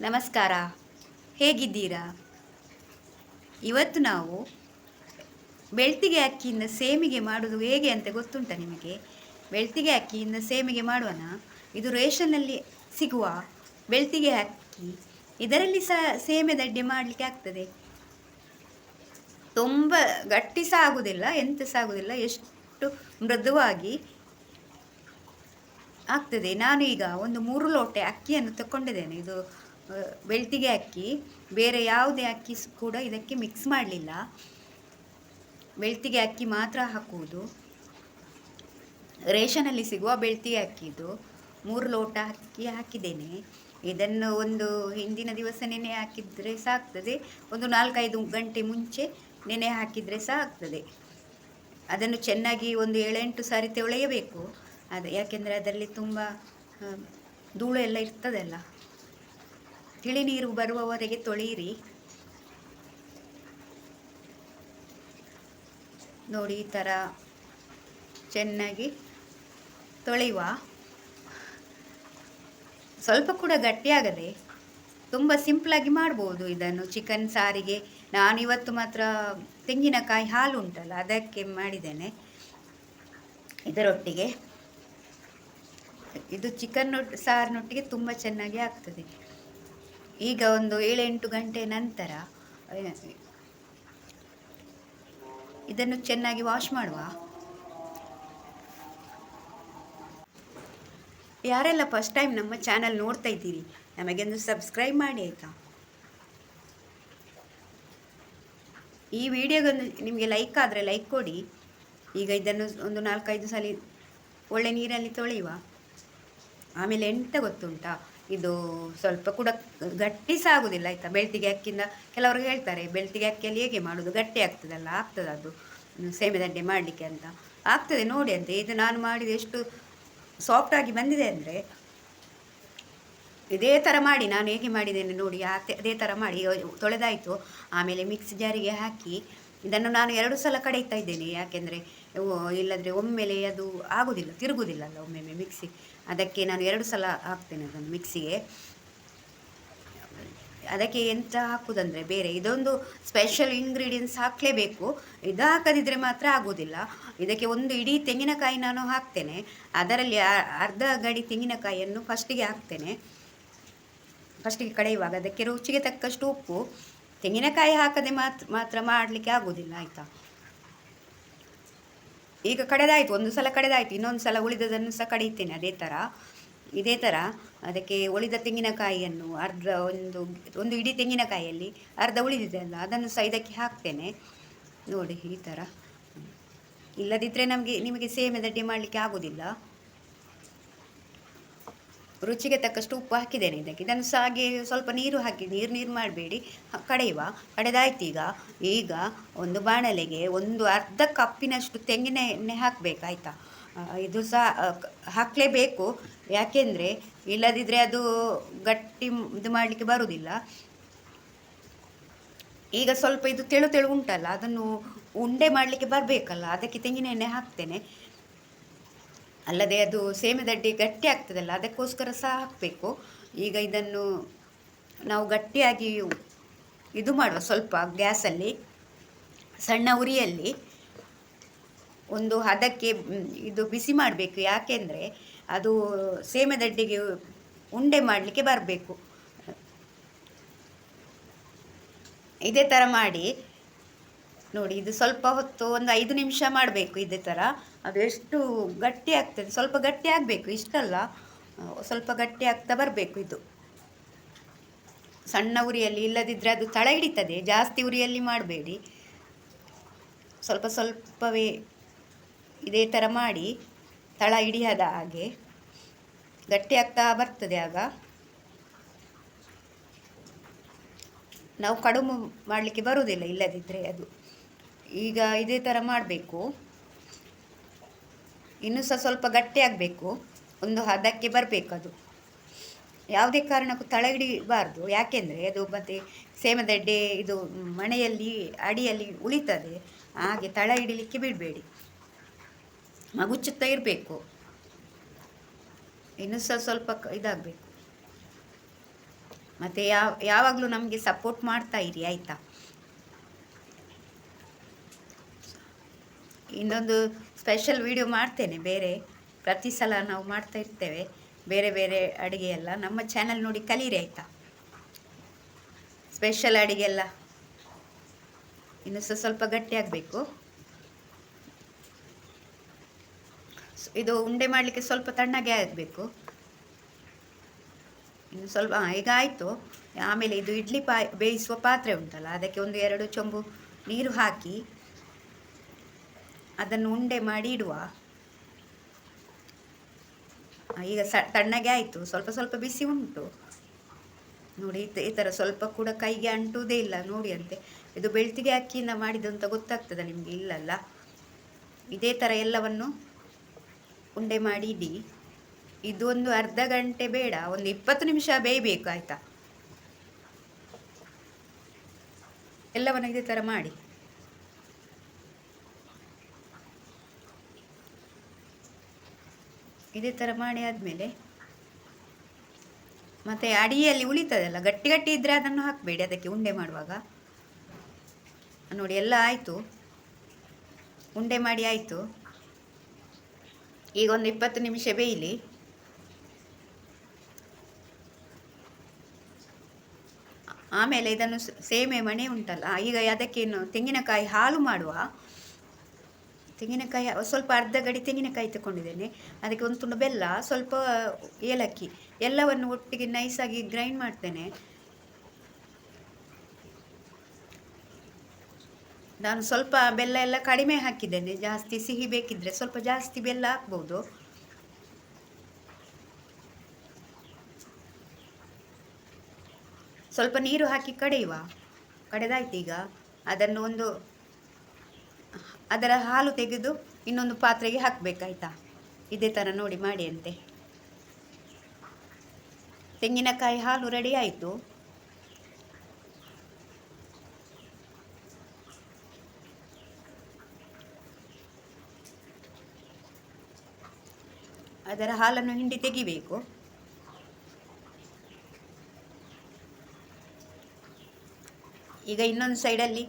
ನಮಸ್ಕಾರ. ಹೇಗಿದ್ದೀರಾ? ಇವತ್ತು ನಾವು ಬೆಳ್ತಿಗೆ ಅಕ್ಕಿಯಿಂದ ಸೇಮಿಗೆ ಮಾಡೋದು ಹೇಗೆ ಅಂತ ಗೊತ್ತುಂಟ ನಿಮಗೆ? ಬೆಳ್ತಿಗೆ ಅಕ್ಕಿಯಿಂದ ಸೇಮಿಗೆ ಮಾಡೋಣ ಇದು ರೇಷನ್ನಲ್ಲಿ ಸಿಗುವ ಬೆಳ್ತಿಗೆ ಅಕ್ಕಿ. ಇದರಲ್ಲಿ ಸಹ ಸೇಮೆ ದಡ್ಡೆ ಮಾಡಲಿಕ್ಕೆ ಆಗ್ತದೆ. ತುಂಬ ಗಟ್ಟಿ ಸಹ ಆಗುವುದಿಲ್ಲ ಎಂತ ಸಹ ಆಗುವುದಿಲ್ಲ ಎಷ್ಟು ಮೃದುವಾಗಿ ಆಗ್ತದೆ. ನಾನು ಈಗ ಒಂದು ಮೂರು ಲೋಟೆ ಅಕ್ಕಿಯನ್ನು ತಗೊಂಡಿದ್ದೇನೆ ಇದು ಬೆಳ್ತಿಗೆ ಅಕ್ಕಿ, ಬೇರೆ ಯಾವುದೇ ಅಕ್ಕಿ ಕೂಡ ಇದಕ್ಕೆ ಮಿಕ್ಸ್ ಮಾಡಲಿಲ್ಲ. ಬೆಳ್ತಿಗೆ ಅಕ್ಕಿ ಮಾತ್ರ ಹಾಕುವುದು. ರೇಷನಲ್ಲಿ ಸಿಗುವ ಬೆಳ್ತಿಗೆ ಅಕ್ಕಿದು. ಮೂರು ಲೋಟ ಅಕ್ಕಿ ಹಾಕಿದ್ದೇನೆ. ಇದನ್ನು ಒಂದು ಹಿಂದಿನ ದಿವಸ ನೆನೆ ಹಾಕಿದರೆ ಸಾಕ್ತದೆ. ಒಂದು ನಾಲ್ಕೈದು ಗಂಟೆ ಮುಂಚೆ ನೆನೆ ಹಾಕಿದರೆ ಸಹ ಆಗ್ತದೆ ಅದನ್ನು ಚೆನ್ನಾಗಿ ಒಂದು ಏಳೆಂಟು ಸಾರಿ ತೊಳೆಯಬೇಕು. ಅದು ಯಾಕೆಂದರೆ ಅದರಲ್ಲಿ ತುಂಬ ಧೂಳು ಎಲ್ಲ ಇರ್ತದಲ್ಲ. ತಿಳಿ ನೀರು ಬರುವವರೆಗೆ ತೊಳೆಯಿರಿ ನೋಡಿ, ಈ ಥರ ಚೆನ್ನಾಗಿ ತೊಳೆಯುವ. ಸ್ವಲ್ಪ ಕೂಡ ಗಟ್ಟಿಯಾಗದೆ ತುಂಬ ಸಿಂಪ್ಲಾಗಿ ಮಾಡ್ಬೋದು ಇದನ್ನು. ಚಿಕನ್ ಸಾರಿಗೆ, ನಾನು ಇವತ್ತು ಮಾತ್ರ ತೆಂಗಿನಕಾಯಿ ಹಾಲು ಉಂಟಲ್ಲ, ಅದಕ್ಕೆ ಮಾಡಿದ್ದೇನೆ. ಇದರೊಟ್ಟಿಗೆ, ಇದು ಚಿಕನ್ ಸಾರಿನೊಟ್ಟಿಗೆ ತುಂಬ ಚೆನ್ನಾಗಿ ಆಗ್ತದೆ. ಈಗ ಒಂದು ಏಳೆಂಟು ಗಂಟೆ ನಂತರ ಇದನ್ನು ಚೆನ್ನಾಗಿ ವಾಶ್ ಮಾಡುವ. ಯಾರೆಲ್ಲ ಫಸ್ಟ್ ಟೈಮ್ ನಮ್ಮ ಚಾನಲ್ ನೋಡ್ತಾ ಇದ್ದೀರಿ ನಮಗೊಂದು ಸಬ್ಸ್ಕ್ರೈಬ್ ಮಾಡಿ ಆಯಿತಾ? ಈ ವಿಡಿಯೋಗೊಂದು ನಿಮಗೆ ಲೈಕ್ ಆದರೆ ಲೈಕ್ ಕೊಡಿ. ಈಗ ಇದನ್ನು ಒಂದು ನಾಲ್ಕೈದು ಸಲ ಒಳ್ಳೆ ನೀರಲ್ಲಿ ತೊಳೆಯುವ. ಆಮೇಲೆ ಎಂತ ಗೊತ್ತುಂಟಾ? ಇದು ಸ್ವಲ್ಪ ಕೂಡ ಗಟ್ಟಿ ಸಹ ಆಗುದಿಲ್ಲ ಆಯಿತಾ? ಬೆಳ್ತಿಗೆ ಅಕ್ಕಿಂದ ಕೆಲವರು ಹೇಳ್ತಾರೆ ಬೆಳ್ತಿಗೆ ಅಕ್ಕಿಯಲ್ಲಿ ಹೇಗೆ ಮಾಡುದು? ಗಟ್ಟಿ ಆಗ್ತದಲ್ಲ ಆಗ್ತದೆ ಅದು. ಹ್ಮ್, ಸೇಮೆ ದಡ್ಡೆ ಮಾಡಲಿಕ್ಕೆ ಅಂತ. ಆಗ್ತದೆ ನೋಡಿ ಅಂತ. ಇದು ನಾನು ಮಾಡಿದ ಎಷ್ಟು ಸಾಫ್ಟಾಗಿ ಬಂದಿದೆ ಅಂದರೆ ಇದೇ ಥರ ಮಾಡಿ ನಾನು ಹೇಗೆ ಮಾಡಿದ್ದೇನೆ ನೋಡಿ ಅದೇ ಥರ ಮಾಡಿ ತೊಳೆದಾಯಿತು. ಆಮೇಲೆ ಮಿಕ್ಸಿ ಜಾರಿಗೆ ಹಾಕಿ ಇದನ್ನು ನಾನು ಎರಡು ಸಲ ಕಡೆಯುತ್ತಾ ಇದ್ದೇನೆ. ಯಾಕೆಂದರೆ ಇಲ್ಲದ್ರೆ ಒಮ್ಮೆಲೆ ಅದು ಆಗುದಿಲ್ಲ ತಿರುಗುದಿಲ್ಲಲ್ಲ ಒಮ್ಮೆಮ್ಮೆ ಮಿಕ್ಸಿ ಅದಕ್ಕೆ ನಾನು ಎರಡು ಸಲ ಹಾಕ್ತೇನೆ ಅದನ್ನು ಮಿಕ್ಸಿಗೆ. ಅದಕ್ಕೆ ಎಂತ ಹಾಕುದಂದ್ರೆ ಬೇರೆ ಇದೊಂದು ಸ್ಪೆಷಲ್ ಇಂಗ್ರೀಡಿಯೆಂಟ್ಸ್ ಹಾಕಲೇಬೇಕು. ಇದು ಹಾಕದಿದ್ರೆ ಮಾತ್ರ ಆಗೋದಿಲ್ಲ. ಇದಕ್ಕೆ ಒಂದು ಇಡೀ ತೆಂಗಿನಕಾಯಿ ನಾನು ಹಾಕ್ತೇನೆ. ಅದರಲ್ಲಿ ಅರ್ಧ ಗಡಿ ತೆಂಗಿನಕಾಯಿಯನ್ನು ಫಸ್ಟಿಗೆ ಹಾಕ್ತೇನೆ. ಫಸ್ಟಿಗೆ ಕಡೆಯುವಾಗ ಅದಕ್ಕೆ ರುಚಿಗೆ ತಕ್ಕಷ್ಟು ಉಪ್ಪು. ತೆಂಗಿನಕಾಯಿ ಹಾಕದೆ ಮಾತ್ರ ಮಾತ್ರ ಮಾಡಲಿಕ್ಕೆ ಆಗೋದಿಲ್ಲ, ಆಯಿತಾ? ಈಗ ಕಡೆದಾಯಿತು ಒಂದು ಸಲ ಕಡೆದಾಯಿತು ಇನ್ನೊಂದು ಸಲ ಉಳಿದದನ್ನು ಸಹ ಕಡಿತೇನೆ ಅದೇ ಥರ ಇದೇ ಥರ ಅದಕ್ಕೆ ಉಳಿದ ತೆಂಗಿನಕಾಯಿಯನ್ನು ಅರ್ಧ ಒಂದು ಒಂದು ಇಡೀ ತೆಂಗಿನಕಾಯಿಯಲ್ಲಿ ಅರ್ಧ ಉಳಿದಿದೆ ಅಲ್ಲ, ಅದನ್ನು ಸಹ ಇದಕ್ಕೆ ಹಾಕ್ತೇನೆ. ನೋಡಿ ಈ ಥರ ಇಲ್ಲದಿದ್ದರೆ ನಮಗೆ, ನಿಮಗೆ ಸೇಮೆ ದಡ್ಡೆ ಮಾಡಲಿಕ್ಕೆ ಆಗೋದಿಲ್ಲ. ರುಚಿಗೆ ತಕ್ಕಷ್ಟು ಉಪ್ಪು ಹಾಕಿದ್ದೇನೆ ಇದಕ್ಕೆ. ಇದನ್ನು ಸಹ ಹಾಗೆ ಸ್ವಲ್ಪ ನೀರು ಹಾಕಿ, ನೀರು ನೀರು ಮಾಡಬೇಡಿ. ಕಡೆಯುವ. ಕಡೆದಾಯ್ತು ಈಗ. ಈಗ ಒಂದು ಬಾಣಲೆಗೆ ಒಂದು ಅರ್ಧ ಕಪ್ಪಿನಷ್ಟು ತೆಂಗಿನ ಎಣ್ಣೆ ಹಾಕಬೇಕಾಯ್ತಾ ಇದು ಸಹ ಹಾಕಲೇಬೇಕು. ಯಾಕೆಂದರೆ ಇಲ್ಲದಿದ್ದರೆ ಅದು ಗಟ್ಟಿ ಇದು ಮಾಡಲಿಕ್ಕೆ ಬರುವುದಿಲ್ಲ ಈಗ ಸ್ವಲ್ಪ ಇದು ತೆಳು ತೆಳು ಉಂಟಲ್ಲ, ಅದನ್ನು ಉಂಡೆ ಮಾಡಲಿಕ್ಕೆ ಬರಬೇಕಲ್ಲ, ಅದಕ್ಕೆ ತೆಂಗಿನ ಎಣ್ಣೆ ಹಾಕ್ತೇನೆ. ಅಲ್ಲದೆ ಅದು ಸೇಮೆದಡ್ಡಿ ಗಟ್ಟಿ ಆಗ್ತದಲ್ಲ, ಅದಕ್ಕೋಸ್ಕರ ಸಹ ಹಾಕಬೇಕು. ಈಗ ಇದನ್ನು ನಾವು ಗಟ್ಟಿಯಾಗಿ ಇದು ಮಾಡುವ, ಸ್ವಲ್ಪ ಗ್ಯಾಸಲ್ಲಿ, ಸಣ್ಣ ಉರಿಯಲ್ಲಿ ಒಂದು ಹದಕ್ಕೆ ಇದು ಬಿಸಿ ಮಾಡಬೇಕು. ಯಾಕೆಂದರೆ ಅದು ಸೇಮೆದಡ್ಡಿಗೆ ಉಂಡೆ ಮಾಡಲಿಕ್ಕೆ ಬರಬೇಕು. ಇದೇ ಥರ ಮಾಡಿ ನೋಡಿ, ಇದು ಸ್ವಲ್ಪ ಹೊತ್ತು ಒಂದು ಐದು ನಿಮಿಷ ಮಾಡಬೇಕು ಇದೇ ಥರ ಅದು ಎಷ್ಟು ಗಟ್ಟಿ ಆಗ್ತದೆ, ಸ್ವಲ್ಪ ಗಟ್ಟಿ ಆಗಬೇಕು, ಇಷ್ಟಲ್ಲ. ಸ್ವಲ್ಪ ಗಟ್ಟಿ ಆಗ್ತಾ ಬರಬೇಕು ಇದು. ಸಣ್ಣ ಉರಿಯಲ್ಲಿ ಇಲ್ಲದಿದ್ದರೆ ಅದು ತಳ ಹಿಡಿತದೆ, ಜಾಸ್ತಿ ಉರಿಯಲ್ಲಿ ಮಾಡಬೇಡಿ. ಸ್ವಲ್ಪ ಸ್ವಲ್ಪವೇ ಇದೇ ಥರ ಮಾಡಿ, ತಳ ಹಿಡಿಯದ ಹಾಗೆ. ಗಟ್ಟಿ ಆಗ್ತಾ ಬರ್ತದೆ ಆಗ. ನಾವು ಕಡಿಮೆ ಮಾಡಲಿಕ್ಕೆ ಬರುವುದಿಲ್ಲ ಇಲ್ಲದಿದ್ದರೆ ಅದು. ಈಗ ಇದೇ ಥರ ಮಾಡಬೇಕು. ಇನ್ನೂ ಸಹ ಸ್ವಲ್ಪ ಗಟ್ಟಿಯಾಗಬೇಕು ಒಂದು ಹದಕ್ಕೆ ಬರಬೇಕು ಅದು. ಯಾವುದೇ ಕಾರಣಕ್ಕೂ ತಳ ಹಿಡಿಬಾರ್ದು ಯಾಕೆಂದರೆ ಅದು ಮತ್ತು ಸೇಮದಡ್ಡೆ ಇದು ಮಣೆಯಲ್ಲಿ, ಅಡಿಯಲ್ಲಿ ಉಳಿತದೆ. ಹಾಗೆ ತಳ ಹಿಡಿಲಿಕ್ಕೆ ಬಿಡಬೇಡಿ. ಮಗುಚ್ಚುತ್ತಾ ಇರಬೇಕು. ಇನ್ನು ಸಹ ಸ್ವಲ್ಪ ಇದಾಗಬೇಕು. ಮತ್ತು ಯಾವ, ಯಾವಾಗಲೂ ನಮಗೆ ಸಪೋರ್ಟ್ ಮಾಡ್ತಾ ಇರಿ, ಆಯಿತಾ? ಇನ್ನೊಂದು ಸ್ಪೆಷಲ್ ವಿಡಿಯೋ ಮಾಡ್ತೇನೆ, ಬೇರೆ ಪ್ರತಿ ಸಲ ನಾವು ಮಾಡ್ತಾ ಇರ್ತೇವೆ. ಬೇರೆ ಬೇರೆ ಅಡುಗೆ ಎಲ್ಲ ನಮ್ಮ ಚಾನಲ್ ನೋಡಿ ಕಲೀರಿ ಆಯಿತಾ? ಸ್ಪೆಷಲ್ ಅಡುಗೆ ಎಲ್ಲ ಇನ್ನು ಸಹ ಸ್ವಲ್ಪ ಗಟ್ಟಿಯಾಗಬೇಕು. ಇದು ಉಂಡೆ ಮಾಡಲಿಕ್ಕೆ ಸ್ವಲ್ಪ ತಣ್ಣಗೆ ಆಗಬೇಕು. ಇನ್ನು ಸ್ವಲ್ಪ ಈಗ ಆಯಿತು. ಆಮೇಲೆ ಇದು ಇಡ್ಲಿ ಪಾ ಬೇಯಿಸುವ ಪಾತ್ರೆ ಉಂಟಲ್ಲ, ಅದಕ್ಕೆ ಒಂದು ಎರಡು ಚೊಂಬು ನೀರು ಹಾಕಿ ಅದನ್ನು ಉಂಡೆ ಮಾಡಿ ಇಡುವ. ಈಗ ಸ, ತಣ್ಣಗೆ ಆಯಿತು. ಸ್ವಲ್ಪ ಸ್ವಲ್ಪ ಬಿಸಿ ಉಂಟು. ನೋಡಿ, ಈ ಥರ ಸ್ವಲ್ಪ ಕೂಡ ಕೈಗೆ ಅಂಟುವುದೇ ಇಲ್ಲ. ನೋಡಿ ಅಂತೆ. ಇದು ಬೆಳ್ತಿಗೆ ಅಕ್ಕಿಯಿಂದ ಮಾಡಿದ್ದು ಅಂತ ಗೊತ್ತಾಗ್ತದೆ ನಿಮಗೆ? ಇಲ್ಲಲ್ಲ. ಇದೇ ಥರ ಎಲ್ಲವನ್ನು ಉಂಡೆ ಮಾಡಿ ಇಡಿ. ಇದು ಒಂದು ಅರ್ಧ ಗಂಟೆ ಬೇಡ. ಒಂದು ಇಪ್ಪತ್ತು ನಿಮಿಷ ಬೇಯಬೇಕು, ಆಯಿತಾ? ಎಲ್ಲವನ್ನು ಇದೇ ಥರ ಮಾಡಿ. ಇದೇ ಥರ ಮಾಡಿ ಆದಮೇಲೆ ಮತ್ತು ಅಡಿಯಲ್ಲಿ ಉಳಿತದಲ್ಲ, ಗಟ್ಟಿ ಗಟ್ಟಿ ಇದ್ದರೆ ಅದನ್ನು ಹಾಕಬೇಡಿ ಅದಕ್ಕೆ ಉಂಡೆ ಮಾಡುವಾಗ. ನೋಡಿ, ಎಲ್ಲ ಆಯಿತು. ಉಂಡೆ ಮಾಡಿ ಆಯಿತು. ಈಗ ಒಂದು ಇಪ್ಪತ್ತು ನಿಮಿಷ ಬೇಯಲಿ. ಆಮೇಲೆ ಇದನ್ನು ಸೇಮೆ ಮಣೆ ಉಂಟಲ್ಲ, ಈಗ ಅದಕ್ಕೇನು ತೆಂಗಿನಕಾಯಿ ಹಾಲು ಮಾಡುವ. ತೆಂಗಿನಕಾಯಿ, ಸ್ವಲ್ಪ ಅರ್ಧ ಗಡಿ ತೆಂಗಿನಕಾಯಿ ತಗೊಂಡಿದ್ದೇನೆ ಅದಕ್ಕೆ ಒಂದು ತುಂಡು ಬೆಲ್ಲ, ಸ್ವಲ್ಪ ಏಲಕ್ಕಿ ಎಲ್ಲವನ್ನು ಒಟ್ಟಿಗೆ ನೈಸಾಗಿ ಗ್ರೈಂಡ್ ಮಾಡ್ತೇನೆ. ನಾನು ಸ್ವಲ್ಪ ಬೆಲ್ಲ ಎಲ್ಲ ಕಡಿಮೆ ಹಾಕಿದ್ದೇನೆ. ಜಾಸ್ತಿ ಸಿಹಿ ಬೇಕಿದ್ರೆ ಸ್ವಲ್ಪ ಜಾಸ್ತಿ ಬೆಲ್ಲ ಹಾಕ್ಬೋದು. ಸ್ವಲ್ಪ ನೀರು ಹಾಕಿ ಕಡೆಯುವ. ಕಡೆದಾಯ್ತು ಈಗ. ಅದನ್ನು ಒಂದು ಅದರ ಹಾಲು ತೆಗೆದು ಇನ್ನೊಂದು ಪಾತ್ರೆಗೆ ಹಾಕಬೇಕಾಯ್ತಾ? ಇದೇ ಥರ ನೋಡಿ ಮಾಡಿ ಅಂತೆ ತೆಂಗಿನಕಾಯಿ ಹಾಲು ರೆಡಿ ಆಯಿತು. ಅದರ ಹಾಲನ್ನು ಹಿಂಡಿ ತೆಗಿಬೇಕು. ಈಗ ಇನ್ನೊಂದು ಸೈಡಲ್ಲಿ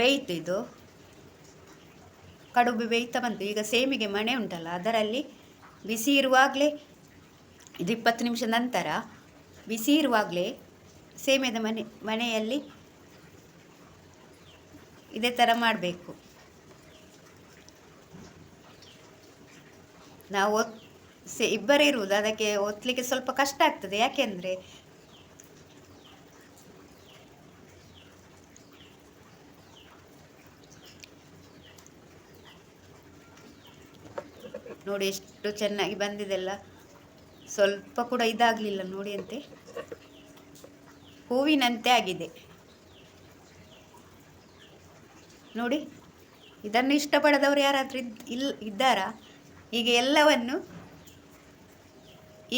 ಬೇಯಿತು ಇದು. ಕಡುಬು ಬೇಯ್ತಾ ಬಂತು. ಈಗ ಸೇಮಿಗೆ ಮಣೆ ಉಂಟಲ್ಲ, ಅದರಲ್ಲಿ ಬಿಸಿ ಇರುವಾಗಲೇ ಇದು ಇಪ್ಪತ್ತು ನಿಮಿಷ ನಂತರ ಬಿಸಿ ಇರುವಾಗಲೇ ಸೇಮೆದ ಮನೆ ಮನೆಯಲ್ಲಿ ಇದೇ ಥರ ಮಾಡಬೇಕು. ನಾವು ಒತ್ ಸೆ, ಇಬ್ಬರೇ ಇರುವುದು, ಅದಕ್ಕೆ ಒತ್ತಲಿಕ್ಕೆ ಸ್ವಲ್ಪ ಕಷ್ಟ ಆಗ್ತದೆ. ಯಾಕೆಂದರೆ ನೋಡಿ ಎಷ್ಟು ಚೆನ್ನಾಗಿ ಬಂದಿದೆಲ್ಲ. ಸ್ವಲ್ಪ ಕೂಡ ಇದಾಗಲಿಲ್ಲ ನೋಡಿ ಅಂತೆ. ಹೂವಿನಂತೆ ಆಗಿದೆ. ನೋಡಿ, ಇದನ್ನು ಇಷ್ಟಪಡದವರು ಯಾರಾದರೂ ಇದ್ ಇಲ್ ಇದ್ದಾರಾ? ಈಗ ಎಲ್ಲವನ್ನು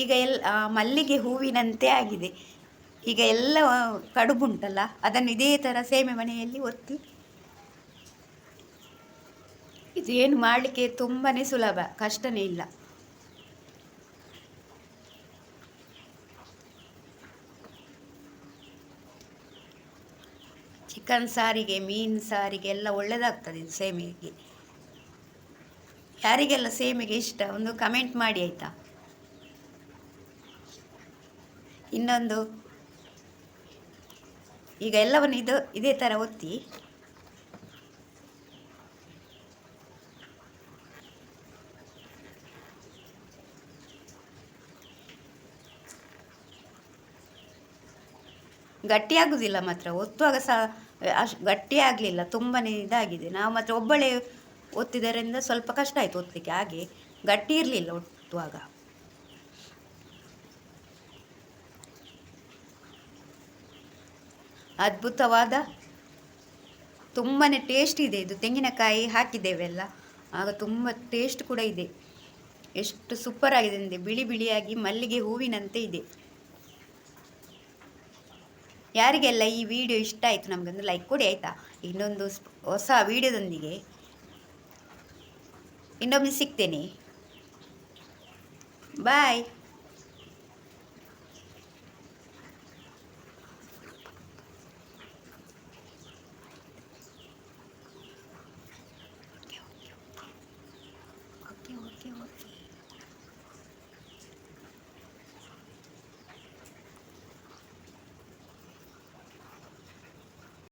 ಈಗ ಎಲ್ ಮಲ್ಲಿಗೆ ಹೂವಿನಂತೆ ಆಗಿದೆ. ಈಗ ಎಲ್ಲ ಕಡುಬುಂಟಲ್ಲ, ಅದನ್ನು ಇದೇ ಥರ ಸೇಮೆ ಮನೆಯಲ್ಲಿ ಒತ್ತಿ ಇದು ಏನು ಮಾಡಲಿಕ್ಕೆ ತುಂಬಾ ಸುಲಭ, ಕಷ್ಟನೇ ಇಲ್ಲ. ಚಿಕನ್ ಸಾರಿಗೆ, ಮೀನು ಸಾರಿಗೆ ಎಲ್ಲ ಒಳ್ಳೆಯದಾಗ್ತದೆ ಇದು ಸೇಮಿಗೆ. ಯಾರಿಗೆಲ್ಲ ಸೇಮಿಗೆ ಇಷ್ಟ, ಒಂದು ಕಮೆಂಟ್ ಮಾಡಿ ಆಯಿತಾ? ಇನ್ನೊಂದು, ಈಗ ಎಲ್ಲವನ್ನು ಇದು, ಇದೇ ಥರ ಒತ್ತಿ. ಗಟ್ಟಿಯಾಗುವುದಿಲ್ಲ ಮಾತ್ರ. ಒತ್ತುವಾಗ ಸಹ ಅಷ್ಟು ಗಟ್ಟಿಯಾಗಲಿಲ್ಲ ತುಂಬಾ ಇದಾಗಿದೆ. ನಾವು ಮಾತ್ರ ಒಬ್ಬಳೇ ಒತ್ತಿದ್ದರಿಂದ ಸ್ವಲ್ಪ ಕಷ್ಟ ಆಯಿತು ಒತ್ತಲಿಕ್ಕೆ ಹಾಗೆ ಗಟ್ಟಿ ಇರಲಿಲ್ಲ ಒತ್ತುವಾಗ. ಅದ್ಭುತವಾದ ತುಂಬಾ ಟೇಸ್ಟ್ ಇದೆ ಇದು. ತೆಂಗಿನಕಾಯಿ ಹಾಕಿದ್ದೇವೆಲ್ಲ ಆಗ ತುಂಬ ಟೇಸ್ಟ್ ಕೂಡ ಇದೆ. ಎಷ್ಟು ಸೂಪರ್ ಆಗಿದೆ ಬಿಳಿ ಬಿಳಿಯಾಗಿ ಮಲ್ಲಿಗೆ ಹೂವಿನಂತೆ ಇದೆ. ಯಾರಿಗೆಲ್ಲ ಈ ವಿಡಿಯೋ ಇಷ್ಟ ಆಯಿತು ನಮಗೊಂದು ಲೈಕ್ ಕೊಡಿ ಆಯಿತಾ? ಇನ್ನೊಂದು ಹೊಸ ವಿಡಿಯೋದೊಂದಿಗೆ ಇನ್ನೊಮ್ಮೆ ಸಿಗ್ತೇನೆ. ಬಾಯ್